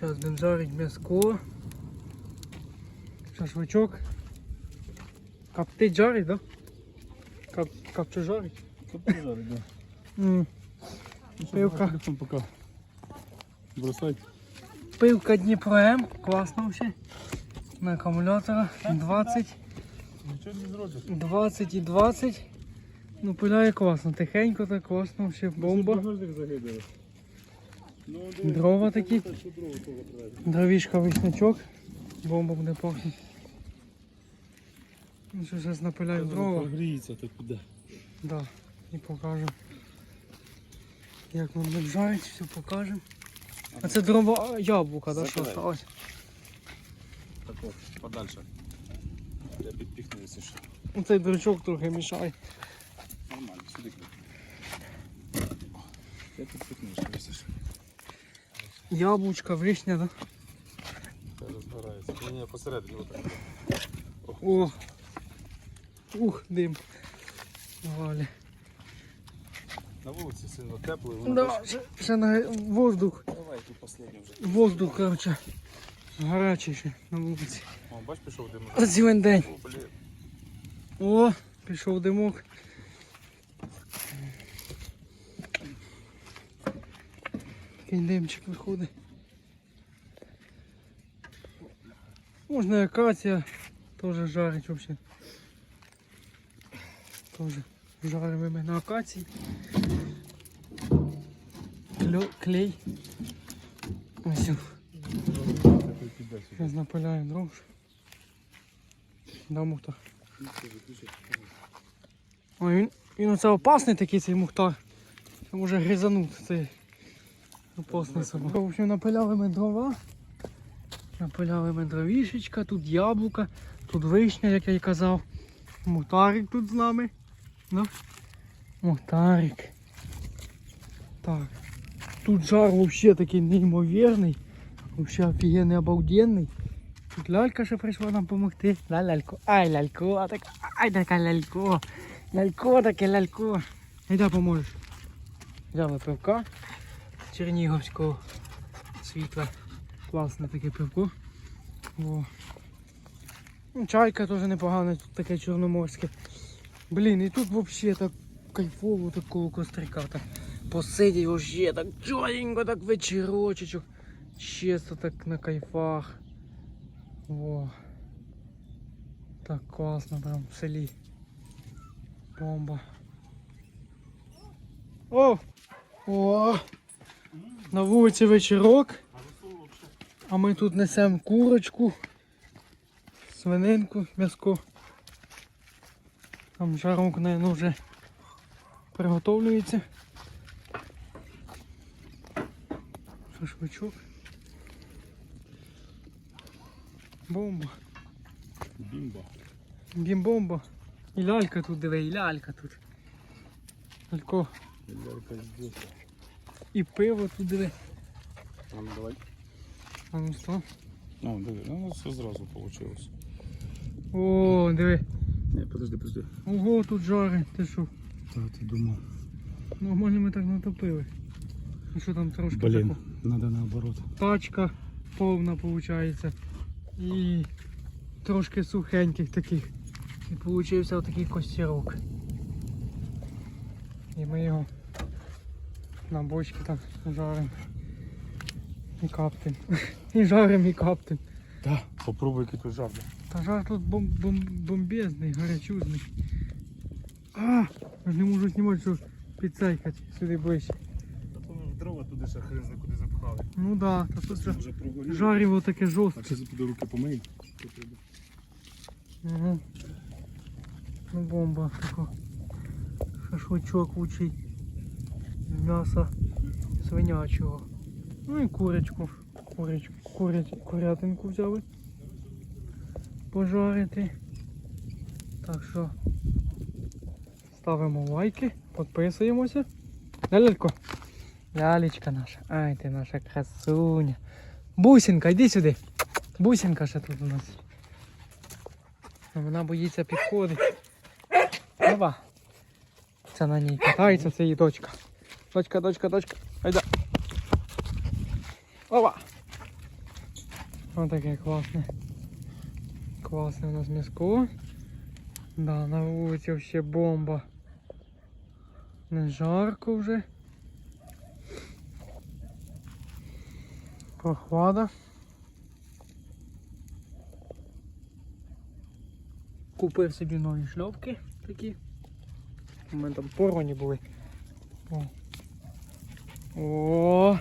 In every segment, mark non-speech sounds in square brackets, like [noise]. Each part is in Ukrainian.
Зараз будемо жарити м'яско. Шашличок. Коптить жарить, да? Кап, капче жарить. жарить, да. Ну, Пивка. Телефон пока. Бросай. Пивка Дніпро М. Класно вообще. На акумуляторах 20. Нічого не зробиш. 20 і 20. Ну пиляє класно, тихенько так класно, вообще бомба. Багажник загидали. Ну, диви, Дрова такі. Дровішка вишнячок. Бомба буде пахнути. Ну що, зараз напиляю дрова. Прогріється, то піде. Да, і покажу. Як нам будуть жарити, все покажемо. А це дрова яблука, да, що осталось? Так от, подальше. Я підпіхну, якщо що. Оцей дрючок трохи мішає. Нормально, сюди. Я підпіхну, якщо що. Яблучка, вишня, да? Це розгорається. Ні, ні, посередині отак. О! Ух, дим. Валі. На вулиці сильно тепло, і воно Да, ще, ще на воздух. Давай, тут останнє вже. Воздух, короче. Гарячий ще на вулиці. О, бач, пішов дим. За цілий день. О, блін. О, пішов димок. Такий димчик виходить. Можна акація теж жарить взагалі. Теж жаримо ми на акації. Клей. Ось. Зараз напиляємо дров. Да, мухтар. Ой, він, він оце опасний такий цей мухтар. Це може гризанути цей опасний собак. В общем, напиляли ми дрова. Напиляли ми дровішечка, тут яблука, тут вишня, як я й казав. Мухтарик тут з нами. Ну, мухтарик. Так. Тут жар вообще такий неймовірний. Вообще офігенний, обалденний. Тут лялька ще прийшла нам допомогти. Да, лялько. Ай, лялько, так, ай, така лялько. Лялько таке, лялько. Іде поможеш. Взяли пивка чернігівського світла. Класне таке пивко. О. Ну, чайка теж непогана, тут таке чорноморське. Блін, і тут взагалі так кайфово такого кострика. Так посидіть вообще так чорненько, так вечірочечок. Чисто так на кайфах. Во. Так класно прям в селі. Бомба. О! О! На вулиці вечірок. А ми тут несемо курочку, свининку, м'яско. Там жарок, наверное, вже приготовлюється. Шашличок. Бомба. Бімба. Бімбомба. І лялька тут диви, і лялька тут. Лялько. Ярка здесь. І пиво тут диви. А ну давай. А ну що? Ну, диви, ну все зразу вийшло. О, диви. Ні, подожди, подожди. Ого, тут жарить. Ти що? Так, ти думав. Нормально ми так натопили. А що там трошки Блін, тако? треба наоборот. Тачка повна виходить. І трошки сухеньких таких. І получився отакий костірок. І ми його на бочці так жаримо. І каптим. [laughs] І жаримо і каптим. Так, попробуй який тут жар. Та жар тут бом бом бомбезний, гарячузний. А, я ж не можу знімати, що підсейкати сюди ближче. Та то дрова туди ще хрен куди запхали. Ну да, та тут же Вже жаріво таке жорстке. зараз піду руки помию. Угу. Ну бомба тако. Шашличок учий. М'яса свинячого. Ну і курочку. Курочку, курять, курятинку взяли. Пожарити. Так що ставимо лайки, підписуємося. Лялько? Лялечка наша. Ай, ти наша красуня. Бусинка, йди сюди. Бусинка ще тут у нас. Вона боїться підходить. Опа. Це на ній катається, це її дочка. Дочка, дочка, дочка. Айда. Опа. Ось таке класне. Класне у нас м'яско. Да, на вулиці вообще бомба. Не жарко вже. Прохлада. Купив собі нові шльопки такі. У мене там порвані були. О. О,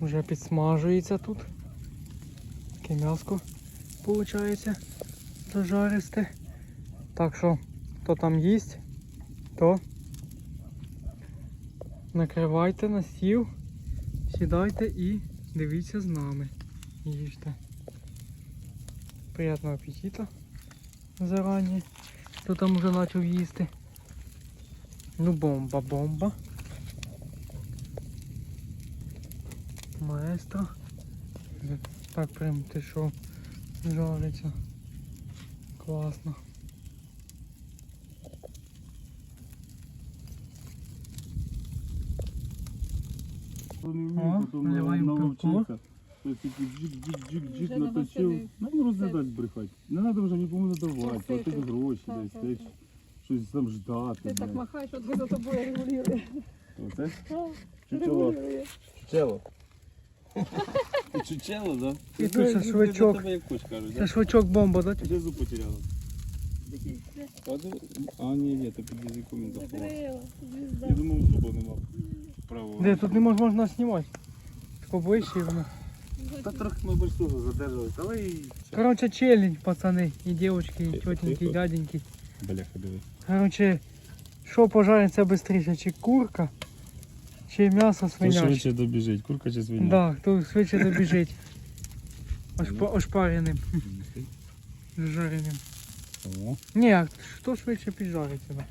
вже підсмажується тут. Таке м'яско виходить зажаристе. Так що, хто там їсть, то накривайте на стіл, сідайте і дивіться з нами. Їжте. Приятного аппетита зарані. Хто там вже почав їсти. Ну бомба, бомба. Так прям ти що жариться. Класно. О, потім наливаємо тільки джик-джик-джик-джик наточив. Нам розглядати брехати. Не треба вже нікому не давати, платити гроші десь, десь щось там ждати. Ти так махаєш, от за тобою регулює. Оце? Чучело. Чучело. Чучело, да? І тут ще швачок. тебе як хоч кажуть, Це швачок бомба, да? Де зуб потеряла? А, ні, ні, то під язиком він заховав. Закрила, звізда. Я думав, зуба нема. Правого. Де тут не можна, можна знімати. Тако ближче і воно. Та трохи ми большого задержались, але і... Короче, челлендж, пацани, і дівчатки, і Тихо, тетеньки, і тихо. дяденьки. Бляха, диви. Короче, що пожариться швидше, чи курка, чи м'ясо Хто свиняче. швидше добіжить, курка чи свиня? Да, хто швидше добіжить. Ошпа- Ошпареним, жареним. О, Ні, а хто швидше піджариться, да?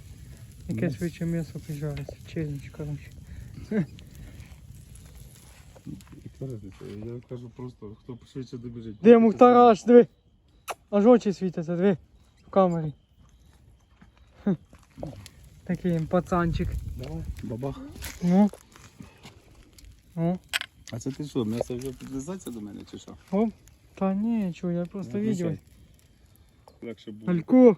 Яке М'ясо. швидше м'ясо піджариться. Челлендж, короче. і кажете, я кажу просто, хто швидше добіжить. Де Мухтараш, диви. Аж очі світяться, диви. В камері. Хм. [laughs] Такий він пацанчик. Давай, бабах. Ну. Ну. А це ти що, м'ясо вже підлизається до мене чи що? О, Та ні, чого, я просто відео. Легше буде. Алько,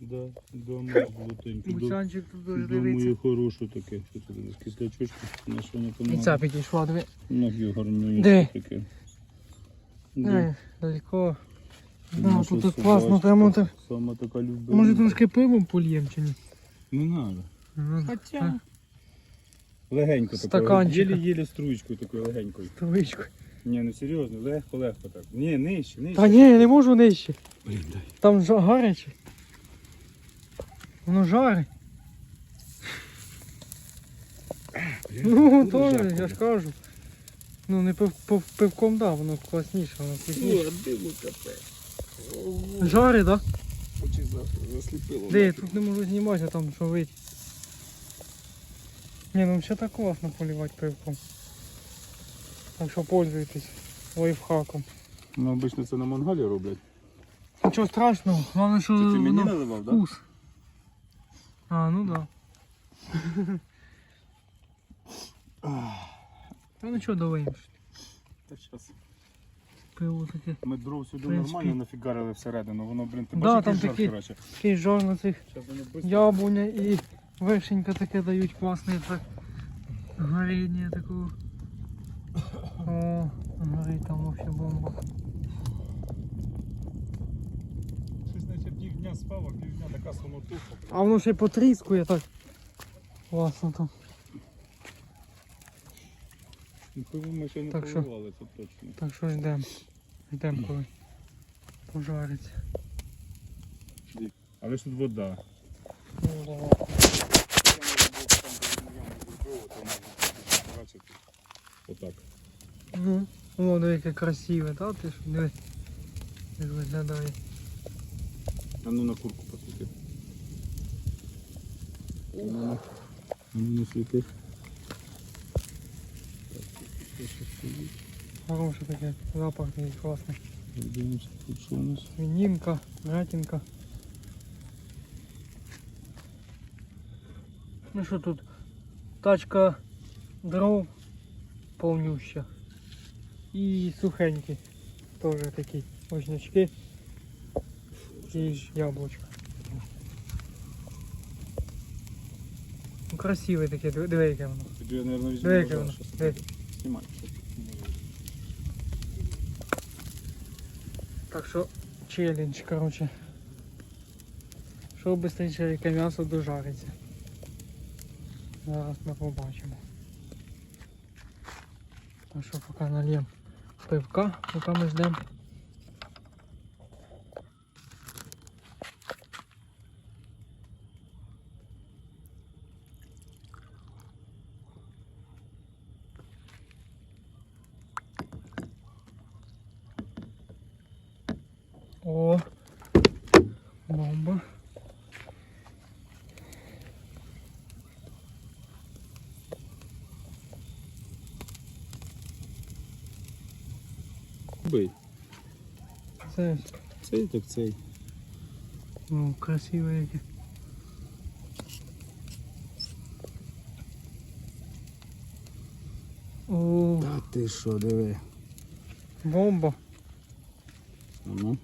Да, да, моє золотеньке. Тут дуже дивиться. моє хороше таке. Що це десь кислячочки? На що не І ця підійшла, диви. Ноги гарної Де? таке. Ей, далеко. Це Да, наша тут так класно, прямо так. Сама така любима. Може трошки пивом польєм чи ні? Не треба. Ну, Хоча, Легенько такою. Єлі-єлі струєчкою такою легенькою. Травичку. Ні, ну серйозно, легко-легко так. Ні, нижче, нижче. Та ні, я не можу нижче. Блін, дай. Там жа- гаряче. Воно жарить. Ну, Дуже то жарко, я ж кажу. Ну, не пив, пив, пивком, да, воно класніше, воно вкусніше. диву капе. Жарить, да? Очі засліпило. Де, я тут не можу знімати, а там що вийти. Ні, ну ще так класно полівати пивком. Так що пользуйтесь лайфхаком. Ну, обично це на мангалі роблять. Нічого страшного, головне, що Це ти мені воно наливав, так? вкус. А, ну да. Та [laughs] ну чого долиємо? Так зараз. Пиво таке. Ми дров сюди принципі. нормально нафігарили всередину, воно, блін, ти Да, бачиш, там жар, коротше. Такий жар на цих яблуня і вишенька таке дають класне так. Горіння такого. О, горить там вообще бомба. Щось наче півдня спав, а півдня така самотуха. А воно ще й потріскує так. Класно там. Пиво ми ще не Так що? поливали, це точно. Так що ждемо. Ждемо коли пожариться. Але ж тут вода. Отак. Ну, о, диви, яке красиве, та ти ж диви. Як виглядає. А ну на курку посвіти. А ну на- а ну на світи. Хороше таке, запах такий класний. Дивимося, тут що у нас. Свининка, ратинка. Ну що тут? Тачка дров повнюща. І сухенькі. Теж такі очнячки. І яблучко. Ну, красиве таке, диви яке воно. Я, візьму. Диви, яке воно. Диви. Знімай. Так що челендж, коротше. Що швидше яке м'ясо дожариться. Зараз ми побачимо. Так що поки нальємо пивка, поки ми ждемо. О, бомба. Бий. Це Цей так цей. о, красиве яке. О, Та ти що, диви. бомба. Ну.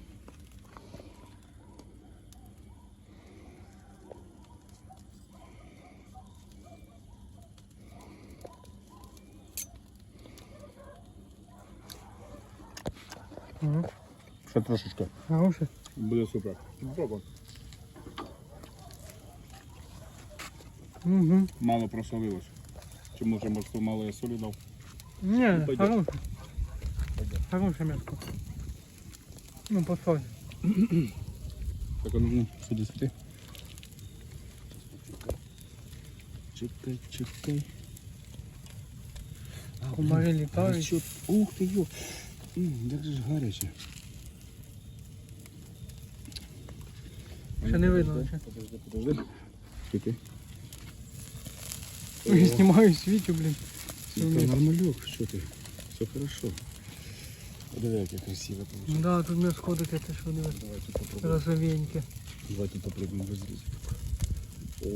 Ага. Ще трошечки. Хороше. Буде супер. Попробуй. Угу. Мало просолилось. Чи може, може, мало я солі дав? Не, пойдет. хороше. Хороше м'ясо. Ну, посоль. Так, а ну, сюди сюди. Чекай, чекай. А, Комари блін, літають. а що? Ух ти, йо. Як же ж гаряче. Ще не видно. Подожди, подожди. Чекай. Я знімаю свічу, блін. Та нормальок, що ти? Все хорошо. Диви, яке красиво получилось. Да, тут не сходити, ти що дивись. Давайте попробуем. Розовеньке. Давайте попробуем разрезать. О,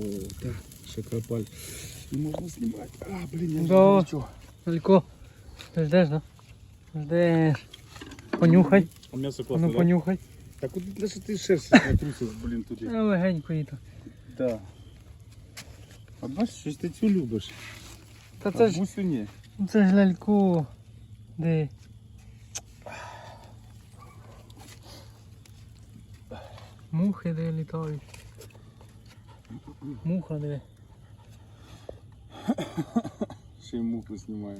да, шакропаль. Не можно снимать. А, блин, я Да. не ничего. Лько, ти ждеш, да? Ждеш. Понюхай. А мясо А ну да? понюхай. Так вот даже ты шерсть натрусил, блин, тут. А, легенько і так. Да. А бачиш, щось ти цю любиш. Та це ж, Бусю ні. це ж лялько. Де? Мухи де літають. Муха де. Ще й муху знімає.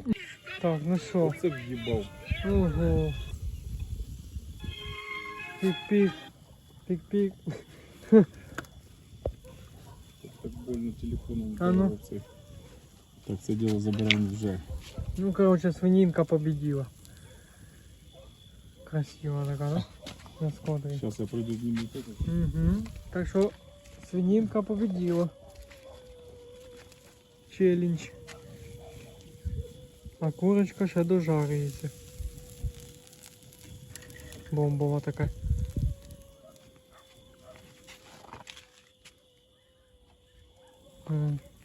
Так, ну що? Оце в'їбав. Ого. Пік-пік. Пік-пік. Так больно телефоном. А ну. вдарив цей. Так, це діло забираємо вже. Ну, короче, свининка победила. Красиво така, да? На смотри. Зараз я пройду зніму так. Угу. Так що свининка победила. Челлендж. А курочка ще дожарюється. Бомбова така.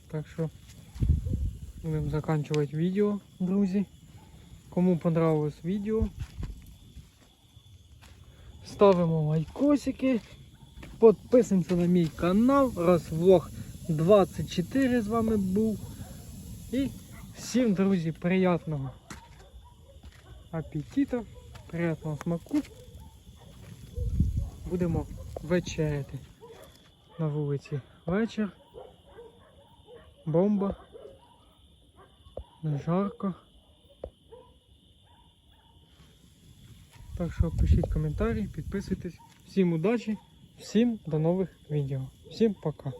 Так що будемо заканчувати відео, друзі. Кому понравилось відео, ставимо лайкосики, підписуємося на мій канал. Раз влог 24 з вами був. І всім, друзі, приятного апетиту, приятного смаку. Будемо вечеряти на вулиці вечір. Бомба. Жарко. Так що пишіть коментарі, підписуйтесь. Всім удачі, всім до нових відео. Всім пока.